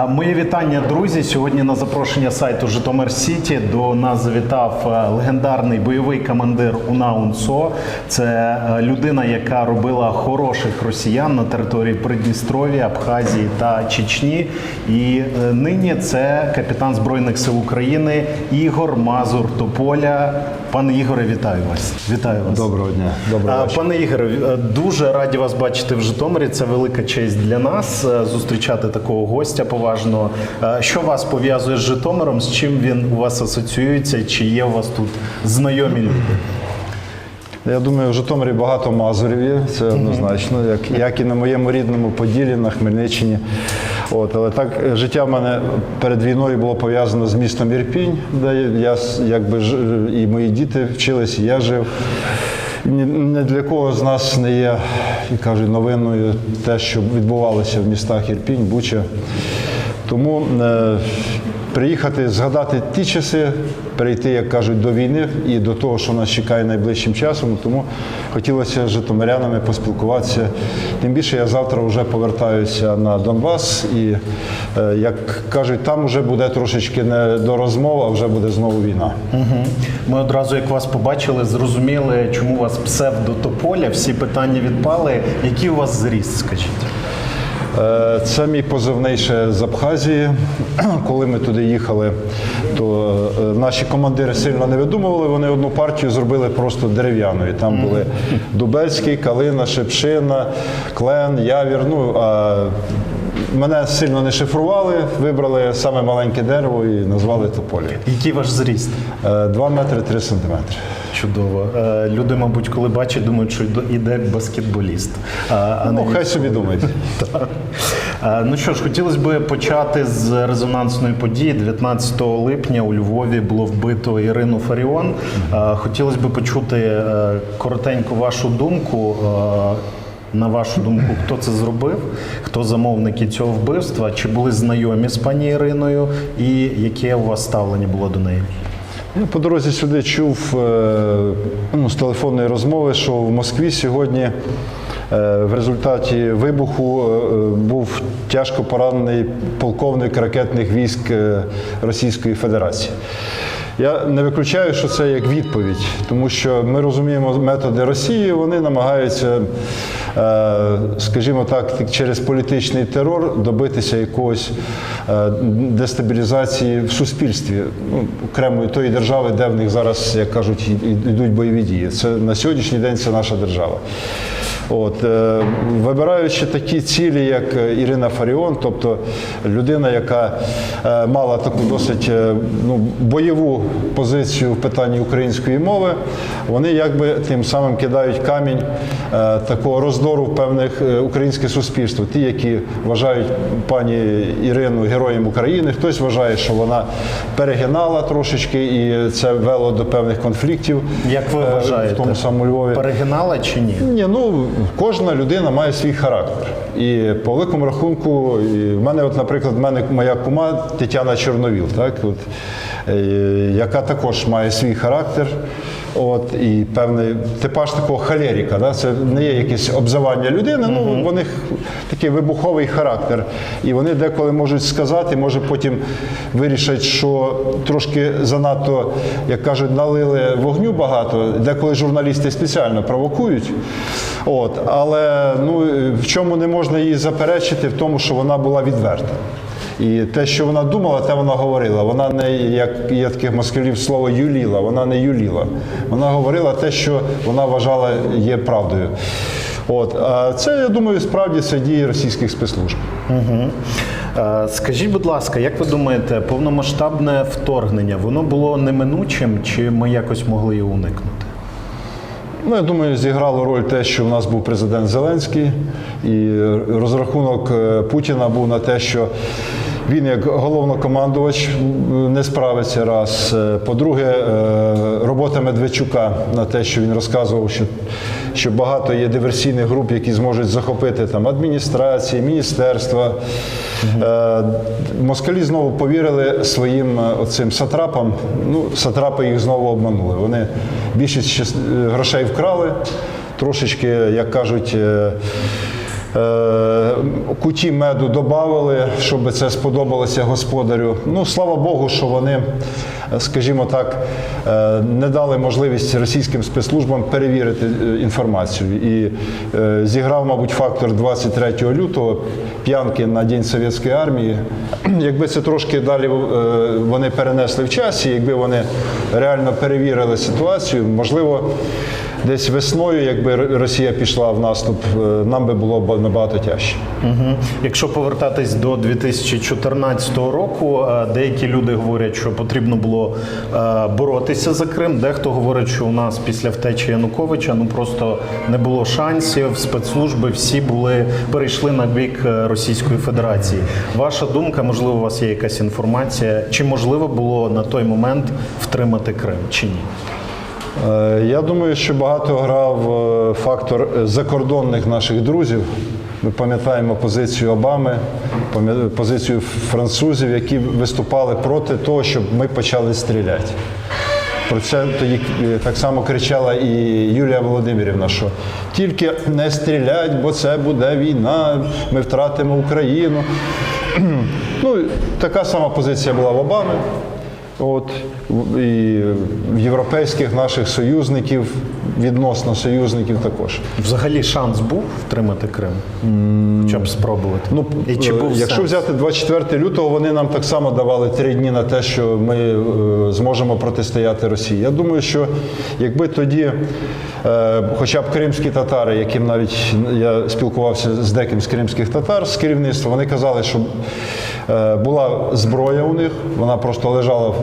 А, Моє вітання, друзі. Сьогодні на запрошення сайту Житомир Сіті до нас завітав е, легендарний бойовий командир УНАУНСО. Це е, людина, яка робила хороших росіян на території Придністров'я, Абхазії та Чечні. І е, нині це капітан Збройних сил України Ігор Мазур Тополя. Пане Ігоре, вітаю вас. Вітаю вас. Доброго дня. Доброго вечора. Пане Ігоре, е, дуже раді вас бачити в Житомирі. Це велика честь для нас е, зустрічати такого гостя поважного. Е, Що вас пов'язує з Житомиром? З чим він у вас асоціюється? Чи є у вас тут знайомі люди? Я думаю, в Житомирі багато мазурів є, це однозначно, як, як і на моєму рідному Поділі, на Хмельниччині. От, але так е, життя в мене перед війною було пов'язано з містом Ірпінь, де я якби і мої діти вчились, і я жив. Ні, ні для кого з нас не є, як кажуть, новиною те, що відбувалося в містах Ірпінь, Буча. Тому е, приїхати, згадати ті часи, перейти, як кажуть, до війни і до того, що нас чекає найближчим часом. Тому хотілося з житомирянами поспілкуватися. Тим більше я завтра вже повертаюся на Донбас, і е, як кажуть, там вже буде трошечки не до розмов, а вже буде знову війна. Угу. Ми одразу, як вас побачили, зрозуміли, чому у вас псевдо Тополя. Всі питання відпали. Який у вас зріст, скажіть? Е, Це мій позивний ще з Абхазії. Коли ми туди їхали, то е, наші командири сильно не видумували. Вони одну партію зробили просто дерев'яною. Там були Дубельський, Калина, Шепшина, Клен, Явір. Ну а мене сильно не шифрували, вибрали саме маленьке дерево і назвали Тополі. Який ваш зріст? 2 метри 3 сантиметри. Чудово. Е, Люди, мабуть, коли бачать, думають, що йде- баскетболіст. А, Ну, хай собі думають. Е, Ну що ж, хотілося б почати з резонансної події. 19 липня у Львові було вбито Ірину Фаріон. Е, Хотілося б почути е, коротенько вашу думку. На вашу думку, хто це зробив, хто замовники цього вбивства, чи були знайомі з пані Іриною, і яке у вас ставлення було до неї? Я по дорозі сюди чув е, ну, з телефонної розмови, що в Москві сьогодні е, в результаті вибуху е, був тяжко поранений полковник ракетних військ Російської Федерації. Я не виключаю, що це як відповідь, тому що ми розуміємо методи Росії, вони намагаються, скажімо так, через політичний терор добитися якогось е, дестабілізації в суспільстві ну, окремої тої держави, де в них зараз, як кажуть, йдуть бойові дії. Це на сьогоднішній день це наша держава. От, е, вибираючи такі цілі, як е, Ірина Фаріон, тобто людина, яка е, мала таку досить е, ну, бойову позицію в питанні української мови, вони якби тим самим кидають камінь е, такого роздору в певних е, українське суспільство. Ті, які вважають пані Ірину героєм України, хтось вважає, що вона перегинала трошечки, і це вело до певних конфліктів. Як ви е, вважаєте? в тому самому Львові. Перегинала чи ні? Ні, ну кожна людина має свій характер. І по великому рахунку, і в мене, от, наприклад, в мене моя кума Тетяна Чорновіл, так, от, е, яка також має свій характер. От, і певний типаж такого халеріка. Да? Це не є якесь обзивання людини, ну у них такий вибуховий характер. І вони деколи можуть сказати, може потім вирішать, що трошки занадто, як кажуть, налили вогню багато. Деколи журналісти спеціально провокують. От, але ну, в чому не можна її заперечити, в тому, що вона була відверта. І те, що вона думала, те вона говорила. Вона не, як є таких москалів слово юліла, вона не юліла. Вона говорила те, що вона вважала є правдою. От, а це, я думаю, справді це дії російських спецслужб. Угу. Скажіть, будь ласка, як ви думаєте, повномасштабне вторгнення воно було неминучим, чи ми якось могли його уникнути? Ну, я думаю, зіграло роль те, що в нас був президент Зеленський, і розрахунок е, Путіна був на те, що він як головнокомандувач не справиться раз. Е, По-друге, е, робота Медведчука на те, що він розказував, що, що багато є диверсійних груп, які зможуть захопити там адміністрації, міністерства. Е, Москалі знову повірили своїм оцим сатрапам. Ну, сатрапи їх знову обманули. Вони більшість грошей вкрали, трошечки, як кажуть, Куті меду додали, щоб це сподобалося господарю. Ну, слава Богу, що вони, е, скажімо так, е, не дали можливість російським спецслужбам перевірити е, інформацію. І е, зіграв, мабуть, фактор 23 лютого п'янки на День Совєтської армії. Якби це трошки далі е, вони перенесли в часі, якби вони реально перевірили ситуацію, можливо. Десь весною, якби Росія пішла в наступ, е, нам би було набагато тяжче. Угу. Якщо повертатись до 2014 року, е, деякі люди говорять, що потрібно було е, боротися за Крим. Дехто говорить, що у нас після втечі Януковича ну просто не було шансів. Спецслужби всі були перейшли на бік Російської Федерації. Ваша думка, можливо, у вас є якась інформація, чи можливо було на той момент втримати Крим, чи ні? Е, Я думаю, що багато грав е, фактор закордонних наших друзів. Ми пам'ятаємо позицію Обами, позицію французів, які виступали проти того, щоб ми почали стріляти. Про це тоді е, так само кричала і Юлія Володимирівна, що тільки не стрілять, бо це буде війна, ми втратимо Україну. Ну, така сама позиція була в Обами. От і європейських наших союзників, відносно союзників також. Взагалі шанс був втримати Крим? Хоча б спробувати. Ну, І чи е, був якщо сенс? взяти 24 лютого, вони нам так само давали три дні на те, що ми е, зможемо протистояти Росії. Я думаю, що якби тоді, е, хоча б кримські татари, яким навіть я спілкувався з деким з кримських татар з керівництва, вони казали, що була зброя у них, вона просто лежала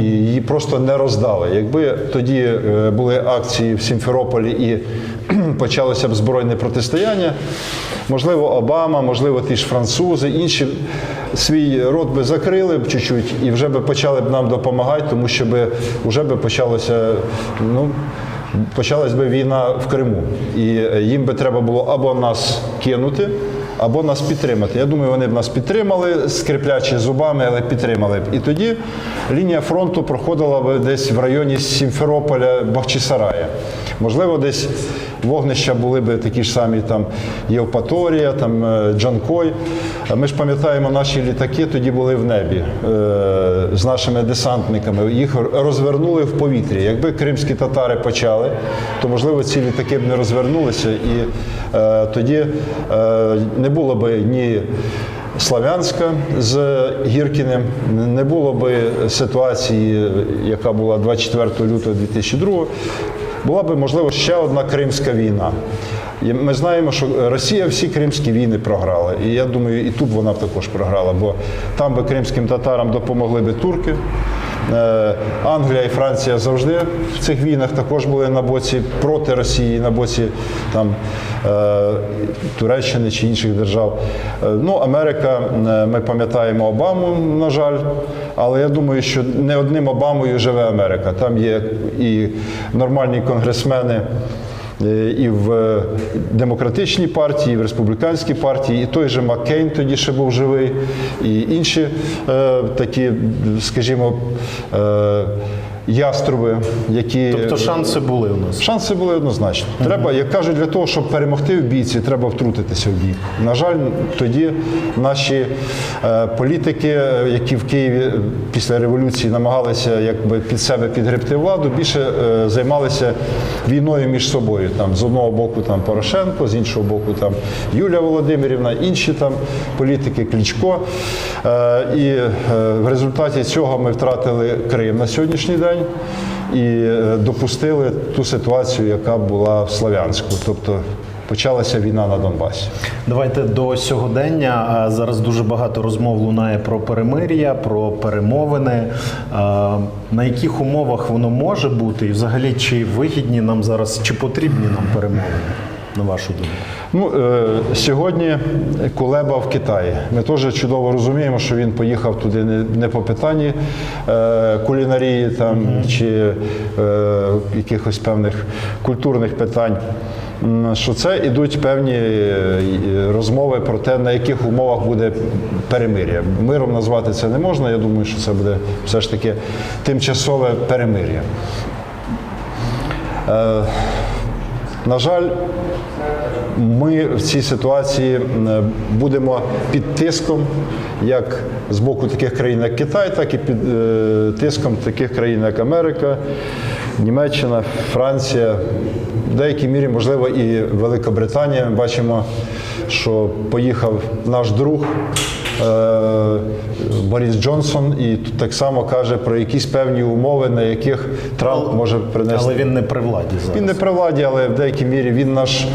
і її просто не роздали. Якби тоді були акції в Сімферополі і почалося б збройне протистояння. Можливо, Обама, можливо, ті ж французи, інші свій рот би закрили б чуть-чуть і вже би почали б нам допомагати, тому що би вже би почалося, ну, почалась би війна в Криму. І е, їм би треба було або нас кинути, або нас підтримати. Я думаю, вони б нас підтримали, скріплячи зубами, але підтримали б. І тоді лінія фронту проходила б десь в районі Сімферополя, Бахчисарая. Можливо, десь вогнища були б такі ж самі там Євпаторія, там е, Джанкой. Ми ж пам'ятаємо, наші літаки тоді були в небі е, з нашими десантниками. Їх розвернули в повітрі. Якби кримські татари почали, то можливо ці літаки б не розвернулися, і е, тоді не було б ні. Славянська з Гіркіним не було би ситуації, яка була 24 лютого 2002 була би, можливо, ще одна Кримська війна. Ми знаємо, що Росія всі кримські війни програла. І я думаю, і тут вона б також програла, бо там би кримським татарам допомогли би турки. Е, Англія і Франція завжди в цих війнах також були на боці проти Росії, на боці там, е, Туреччини чи інших держав. Е, Ну, Америка, ми пам'ятаємо Обаму, на жаль, але я думаю, що не одним Обамою живе Америка. Там є і нормальні конгресмени. Е, І в е, демократичній партії, і в республіканській партії, і той же Маккейн тоді ще був живий, і інші е, такі, скажімо, яструби, які Тобто шанси були у нас. Шанси були однозначно. Треба, як кажуть, для того, щоб перемогти в бійці, треба втрутитися в бій. На жаль, тоді наші е, політики, які в Києві е, після революції намагалися якби під себе підгребти владу, більше е, займалися війною між собою. Там з одного боку там Порошенко, з іншого боку там Юлія Володимирівна, інші там політики, Кличко. Е, і е, в результаті цього ми втратили Крим на сьогоднішній день і е, допустили ту ситуацію, яка була в Слов'янську. Тобто почалася війна на Донбасі. Давайте до сьогодення. Зараз дуже багато розмов лунає про перемир'я, про перемовини. На яких умовах воно може бути, і взагалі чи вигідні нам зараз, чи потрібні нам перемовини, на вашу думку? Ну, е, сьогодні Кулеба в Китаї. Ми теж чудово розуміємо, що він поїхав туди не, не по питанні е, кулінарії там, чи е, якихось певних культурних питань. Що це ідуть певні е, розмови про те, на яких умовах буде перемир'я. Миром назвати це не можна. Я думаю, що це буде все ж таки тимчасове перемир'я. Е, На жаль, ми в цій ситуації м, будемо під тиском як з боку таких країн, як Китай, так і під е, тиском таких країн, як Америка, Німеччина, Франція, в деякій мірі, можливо, і Великобританія. Бачимо, що поїхав наш друг. Е, Борис Джонсон і тут так само каже про якісь певні умови, на яких Трамп може принести. Але він не при владі зараз. Він не при владі, але в деякій мірі він наш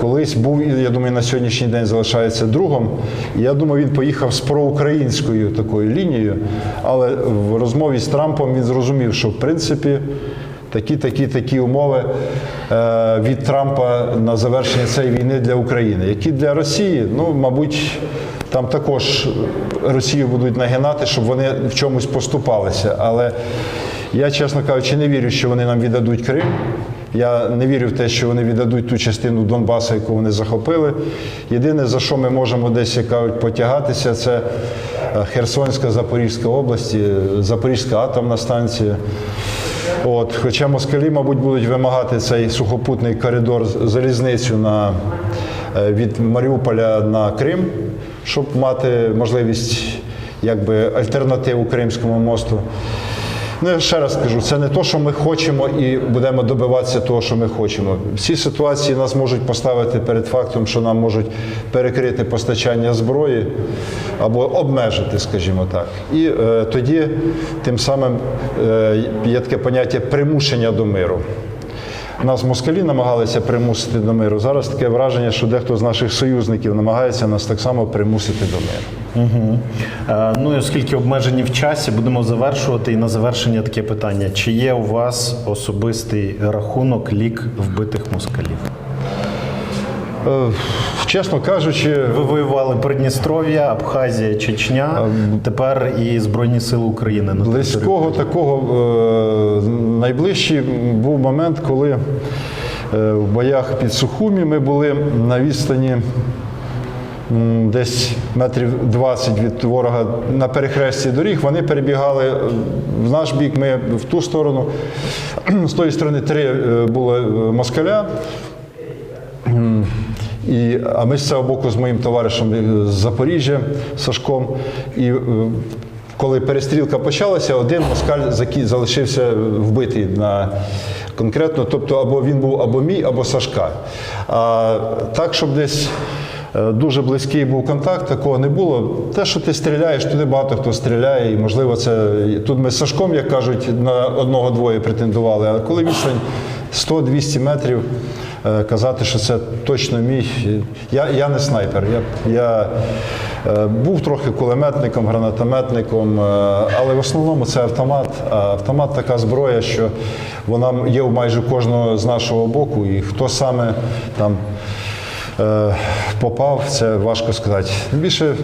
колись був, і я думаю, на сьогоднішній день залишається другом. Я думаю, він поїхав з проукраїнською такою лінією. Але в розмові з Трампом він зрозумів, що в принципі такі, такі, такі умови е, від Трампа на завершення цієї війни для України, які для Росії, ну, мабуть. Там також Росію будуть нагинати, щоб вони в чомусь поступалися. Але я, чесно кажучи, не вірю, що вони нам віддадуть Крим. Я не вірю в те, що вони віддадуть ту частину Донбасу, яку вони захопили. Єдине, за що ми можемо десь як кажуть, потягатися, це е, Херсонська, Запорізька області, Запорізька атомна станція. От, хоча москалі, мабуть, будуть вимагати цей сухопутний коридор залізницю на, е, від Маріуполя на Крим, щоб мати можливість якби, альтернативу Кримському мосту. Ну, я ще раз скажу, це не те, що ми хочемо і будемо добиватися того, що ми хочемо. В цій ситуації нас можуть поставити перед фактом, що нам можуть перекрити постачання зброї або обмежити, скажімо так. І е, тоді тим самим е, є таке поняття примушення до миру. Нас москалі намагалися примусити до миру. Зараз таке враження, що дехто з наших союзників намагається нас так само примусити до миру. Угу. Е, ну і оскільки обмежені в часі, будемо завершувати. І на завершення таке питання: чи є у вас особистий рахунок лік вбитих москалів? Е, чесно кажучи, Ви воювали Придністров'я, Абхазія, Чечня, тепер і Збройні Сили України на. Близького такого е, найближчий був момент, коли е, в боях під Сухумі ми були на відстані десь метрів 20 від ворога на перехресті доріг. Вони перебігали е, в наш бік, ми в ту сторону. З тої сторони три е, було е, москаля. І, а ми з цього боку з моїм товаришем з Запоріжжя Сашком. І е, коли перестрілка почалася, один москаль залишився вбитий на конкретно, тобто або він був або мій, або Сашка. А так, щоб десь. е, Дуже близький був контакт, такого не було. Те, що ти стріляєш, туди багато хто стріляє, і можливо, це тут ми з Сашком, як кажуть, на одного-двоє претендували. А коли відстань 100-200 метрів, казати, що це точно мій. Я, я не снайпер. Я, я е, був трохи кулеметником, гранатометником, е, але в основному це автомат. А автомат така зброя, що вона є у майже кожного з нашого боку, і хто саме там. е, Попав, це важко сказати. Більше,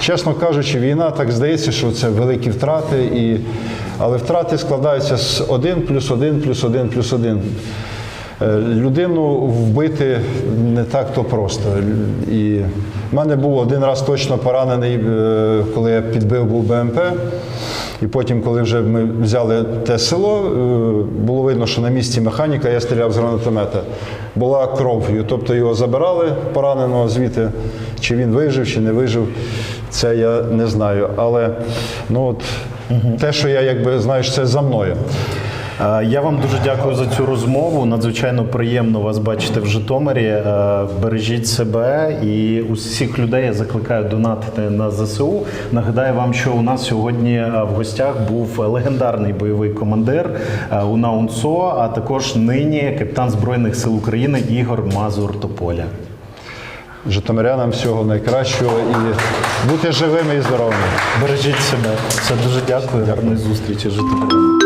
чесно кажучи, війна так здається, що це великі втрати, і... але втрати складаються з 1 плюс 1 плюс 1 плюс 1. Е, Людину вбити не так то просто. І в мене був один раз точно поранений, е, коли я підбив був БМП. І потім, коли вже ми взяли те село, е, було видно, що на місці механіка я стріляв з гранатомета. Була кров. І, Тобто його забирали пораненого звідти. Чи він вижив, чи не вижив, це я не знаю. Але ну от, те, що я якби знаю, що це за мною. Е, Я вам дуже дякую за цю розмову. Надзвичайно приємно вас бачити в Житомирі. Е, Бережіть себе і усіх людей я закликаю донатити на ЗСУ. Нагадаю вам, що у нас сьогодні е, в гостях був легендарний бойовий командир УНА УНСО, а також нині капітан Збройних сил України Ігор Мазур Тополя. Житомирянам всього найкращого і бути живими і здоровими. Бережіть себе. Все дуже дякую. Гарної зустрічі, Житомиряни.